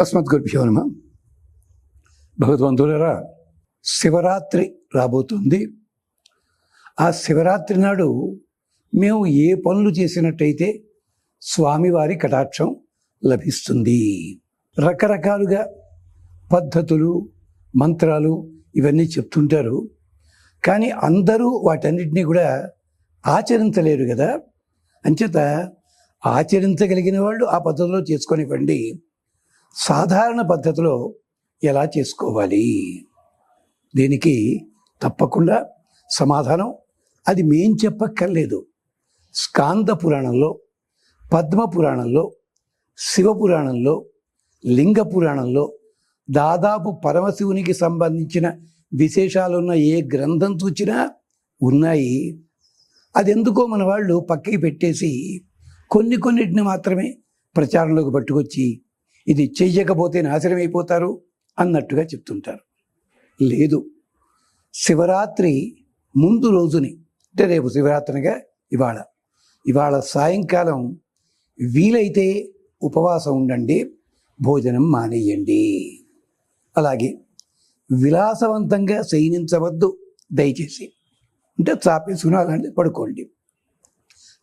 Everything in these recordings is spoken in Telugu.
అస్మద్గురుభ్యో నమ. భగవద్బంధువులరా శివరాత్రి రాబోతుంది. ఆ శివరాత్రి నాడు మేము ఏ పనులు చేసినట్టయితే స్వామివారి కటాక్షం లభిస్తుంది. రకరకాలుగా పద్ధతులు మంత్రాలు ఇవన్నీ చెప్తుంటారు. కానీ అందరూ వాటన్నిటినీ కూడా ఆచరించలేరు కదా. అంచేత ఆచరించగలిగిన వాళ్ళు ఆ పద్ధతిలో చేసుకొనివ్వండి. సాధారణ పద్ధతిలో ఎలా చేసుకోవాలి? దీనికి తప్పకుండా సమాధానం. అది మేం చెప్పక్కర్లేదు. స్కాంద పురాణంలో పద్మ పురాణంలో శివ పురాణంలో లింగ పురాణంలో దాదాపు పరమశివునికి సంబంధించిన విశేషాలున్న ఏ గ్రంథం చూచినా ఉన్నాయి. అది ఎందుకో మన వాళ్ళు పక్కకి పెట్టేసి కొన్ని కొన్నిటిని మాత్రమే ప్రచారంలోకి పట్టుకొచ్చి ఇది చెయ్యకపోతే నాశనం అయిపోతారు అన్నట్టుగా చెప్తుంటారు. లేదు. శివరాత్రి ముందు రోజుని అంటే రేపు శివరాత్రిగా ఇవాళ. ఇవాళ సాయంకాలం వీలైతే ఉపవాసం ఉండండి భోజనం మానేయండి. అలాగే విలాసవంతంగా శయనించవద్దు దయచేసి. అంటే చాపేసుకుని అలాంటి పడుకోండి.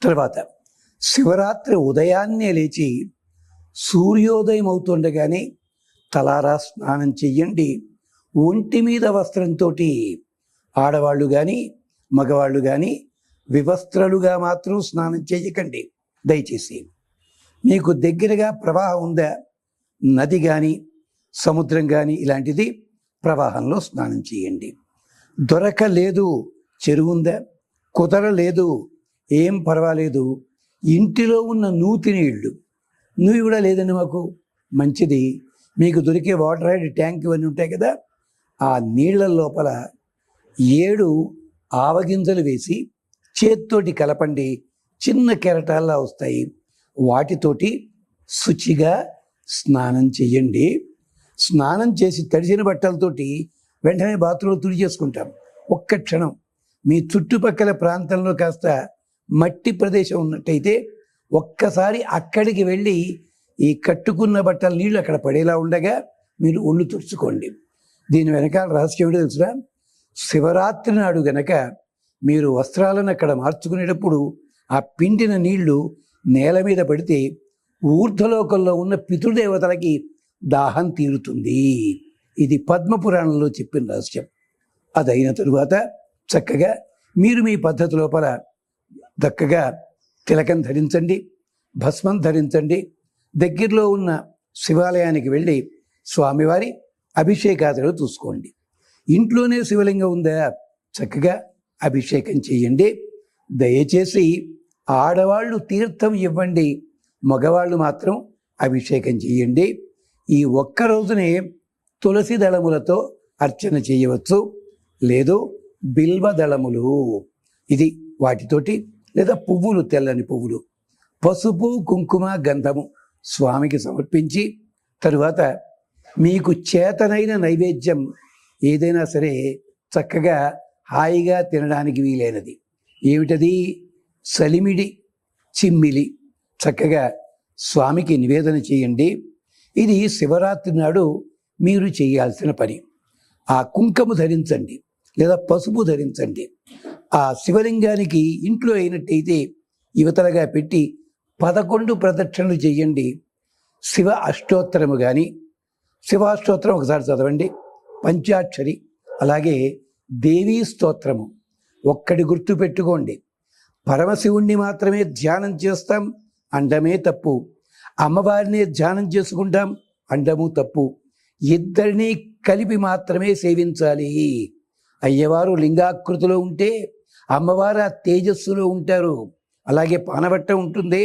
తర్వాత శివరాత్రి ఉదయాన్నే లేచి సూర్యోదయం అవుతుండగానే తలారా స్నానం చెయ్యండి. ఒంటి మీద వస్త్రంతో ఆడవాళ్ళు కానీ మగవాళ్ళు కానీ వివస్త్రలుగా మాత్రం స్నానం చేయకండి దయచేసి మీకు దగ్గరగా ప్రవాహం ఉందా? నది కానీ సముద్రం కానీ ఇలాంటిది ప్రవాహంలో స్నానం చేయండి దొరకలేదు చెరువు ఉందా? కుదరలేదు ఏం పర్వాలేదు. ఇంటిలో ఉన్న నూతి నీళ్ళు నువ్వు కూడా లేదండి మాకు. మంచిది. మీకు దొరికే వాటర్ హైడ్ ట్యాంక్ ఇవన్నీ ఉంటాయి కదా ఆ నీళ్ళ లోపల ఏడు ఆవగింజలు వేసి చేత్తోటి కలపండి. చిన్న కెరటాల్లా వస్తాయి. వాటితోటి శుచిగా స్నానం చేయండి స్నానం చేసి తడిసిన బట్టలతోటి వెంటనే బాత్రూంలో తుడి చేసుకుంటాం. ఒక్క క్షణం. మీ చుట్టుపక్కల ప్రాంతంలో కాస్త మట్టి ప్రదేశం ఉన్నట్టయితే ఒక్కసారి అక్కడికి వెళ్ళి ఈ కట్టుకున్న బట్టల నీళ్ళు అక్కడ పడేలా ఉండగా మీరు ఒళ్ళు తుడుచుకోండి. దీని వెనకాల రహస్యం ఏంటో తెలుసురా? శివరాత్రి నాడు గనక మీరు వస్త్రాలను అక్కడ మార్చుకునేటప్పుడు ఆ పిండిన నీళ్ళు నేల మీద పడితే ఊర్ధ్వలోకంలో ఉన్న పితృదేవతలకి దాహం తీరుతుంది. ఇది పద్మపురాణంలో చెప్పిన రహస్యం. అదైన తరువాత చక్కగా మీరు మీ పద్ధతి లోపల చక్కగా తిలకం ధరించండి భస్మం ధరించండి. దగ్గరలో ఉన్న శివాలయానికి వెళ్ళి స్వామివారి అభిషేకాదులు చూసుకోండి. ఇంట్లోనే శివలింగం ఉందా? చక్కగా అభిషేకం చేయండి. దయచేసి ఆడవాళ్ళు తీర్థం ఇవ్వండి. మగవాళ్ళు మాత్రం అభిషేకం చేయండి. ఈ ఒక్క రోజునే తులసి దళములతో అర్చన చేయవచ్చు. లేదు బిల్వ దళములు. ఇది వాటితోటి లేదా పువ్వులు తెల్లని పువ్వులు. పసుపు కుంకుమ గంధము స్వామికి సమర్పించి తరువాత మీకు చేతనైన నైవేద్యం ఏదైనా సరే చక్కగా హాయిగా తినడానికి వీలైనది. ఏమిటది? సలిమిడి చిమ్మిలి. చక్కగా స్వామికి నివేదన చేయండి. ఇది శివరాత్రి నాడు మీరు చేయాల్సిన పని. ఆ కుంకము ధరించండి లేదా పసుపు ధరించండి. ఆ శివలింగానికి ఇంట్లో అయినట్టయితే యువతలుగా పెట్టి పదకొండు ప్రదక్షిణలు చేయండి. శివ అష్టోత్తరము కానీ శివాష్టోత్తరం ఒకసారి చదవండి. పంచాక్షరి అలాగే దేవీ స్తోత్రము ఒక్కడి గుర్తు పెట్టుకోండి. పరమశివుణ్ణి మాత్రమే ధ్యానం చేస్తాం అండమే తప్పు. అమ్మవారినే ధ్యానం చేసుకుంటాం అండము తప్పు. ఇద్దరినీ కలిపి మాత్రమే సేవించాలి. అయ్యవారు లింగాకృతిలో ఉంటే అమ్మవారు ఆ తేజస్సులో ఉంటారు. అలాగే పానబట్ట ఉంటుంది.